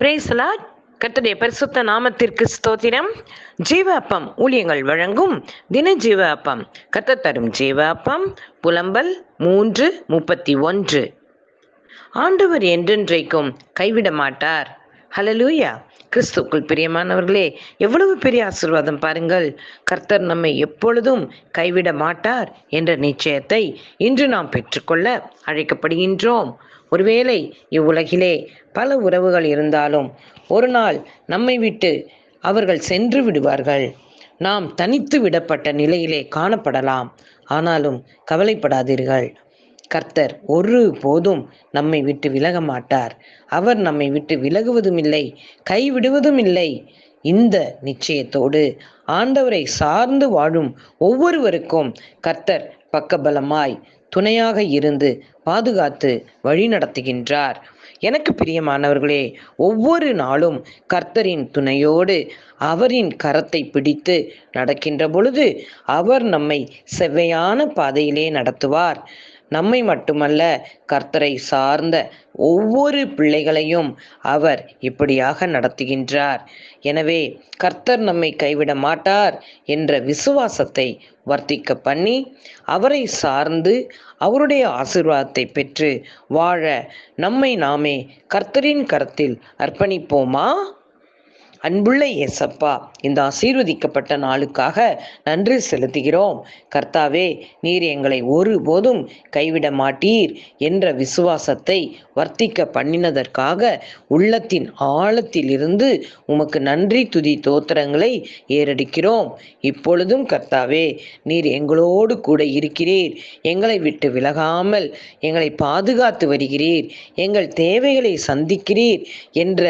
பிரேசலா கர்த்தருடைய பரிசுத்த நாமத்திற்கு ஸ்தோத்திரம். ஜீவ அப்பம் ஊழியங்கள் வழங்கும் தின ஜீவ அப்பம் கர்த்தர் தரும் ஜீவ அப்பம் புலம்பல் மூன்று முப்பத்தி ஒன்று. ஆண்டவர் என்றென்றைக்கும் கைவிட மாட்டார். ஹலலூயா கிறிஸ்துக்குள் பிரியமானவர்களே எவ்வளவு பெரிய ஆசீர்வாதம் பாருங்கள். கர்த்தர் நம்மை எப்பொழுதும் கைவிட மாட்டார் என்ற நிச்சயத்தை இன்று நாம் பெற்றுக்கொள்ள அழைக்கப்படுகின்றோம். ஒருவேளை இவ்வுலகிலே பல உறவுகள் இருந்தாலும் ஒரு நாள் நம்மை விட்டு அவர்கள் சென்று விடுவார்கள். நாம் தனித்து விடப்பட்ட நிலையிலே காணப்படலாம். ஆனாலும் கவலைப்படாதீர்கள். கர்த்தர் ஒரு போதும் நம்மை விட்டு விலக மாட்டார். அவர் நம்மை விட்டு விலகுவதும் இல்லை கைவிடுவதும் இல்லை இந்த நிச்சயத்தோடு ஆண்டவரை சார்ந்து வாழும் ஒவ்வொருவருக்கும் கர்த்தர் பக்கபலமாய் துணையாக இருந்து பாதுகாத்து வழி நடத்துகின்றார். எனக்கு பிரியமானவர்களே ஒவ்வொரு நாளும் கர்த்தரின் துணையோடு அவரின் கரத்தை பிடித்து நடக்கின்ற பொழுது அவர் நம்மை செவ்வையான பாதையிலே நடத்துவார். நம்மை மட்டுமல்ல கர்த்தரை சார்ந்த ஒவ்வொரு பிள்ளைகளையும் அவர் இப்படியாக நடத்துகின்றார். எனவே கர்த்தர் நம்மை கைவிட மாட்டார் என்ற விசுவாசத்தை வர்த்திக்க பண்ணி அவரை சார்ந்து அவருடைய ஆசிர்வாதத்தை பெற்று வாழ நம்மை நாமே கர்த்தரின் கரத்தில் அர்ப்பணிப்போமா? அன்புள்ள ஏசப்பா இந்த ஆசீர்வதிக்கப்பட்ட நாளுக்காக நன்றி செலுத்துகிறோம். கர்த்தாவே நீர் எங்களை ஒருபோதும் கைவிட மாட்டீர் என்ற விசுவாசத்தை வர்த்திக்க பண்ணினதற்காக உள்ளத்தின் ஆழத்தில் இருந்து உமக்கு நன்றி துதி தோத்திரங்களை ஏறடிக்கிறோம். இப்பொழுதும் கர்த்தாவே நீர் எங்களோடு கூட இருக்கிறீர். எங்களை விட்டு விலகாமல் எங்களை பாதுகாத்து வருகிறீர். எங்கள் தேவைகளை சந்திக்கிறீர் என்ற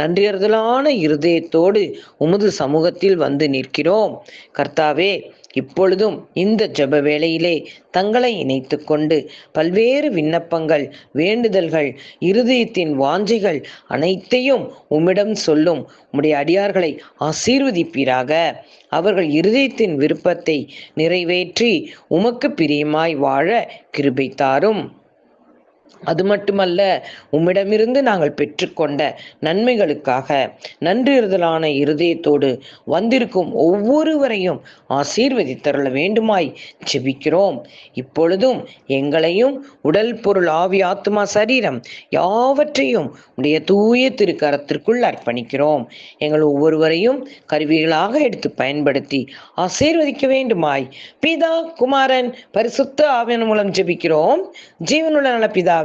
நன்றியறுதலான இருதயத்தோடு உமது சமூக சமூகத்தில் வந்து நிற்கிறோம். கர்த்தாவே இப்பொழுதும் இந்த ஜப வேளையிலே தங்களை இணைத்து கொண்டு பல்வேறு விண்ணப்பங்கள் வேண்டுதல்கள் இருதயத்தின் வாஞ்சைகள் அனைத்தையும் உம்மிடம் சொல்லும். உம்முடைய அடியார்களை ஆசீர்வதிப்பீராக. அவர்கள் இருதயத்தின் விருப்பத்தை நிறைவேற்றி உமக்கு பிரியமாய் வாழ கிருபை தாரும். அது மட்டுமல்ல உம்மிடமிருந்து நாங்கள் பெற்றுக்கொண்ட நன்மைகளுக்காக நன்றிறுதலான இருதயத்தோடு வந்திருக்கும் ஒவ்வொருவரையும் ஆசீர்வதித்தருள வேண்டுமாய் ஜெபிக்கிறோம். இப்பொழுதும் எங்களையும் உடல் பொருள் ஆவி ஆத்மா சரீரம் யாவற்றையும் உடைய தூய திருக்கரத்திற்குள் அர்ப்பணிக்கிறோம். எங்கள் ஒவ்வொருவரையும் கருவிகளாக எடுத்து பயன்படுத்தி ஆசீர்வதிக்க வேண்டுமாய். பிதா குமாரன் பரிசுத்த ஆவியன் மூலம் ஜெபிக்கிறோம். ஜீவனுள்ள நல பிதா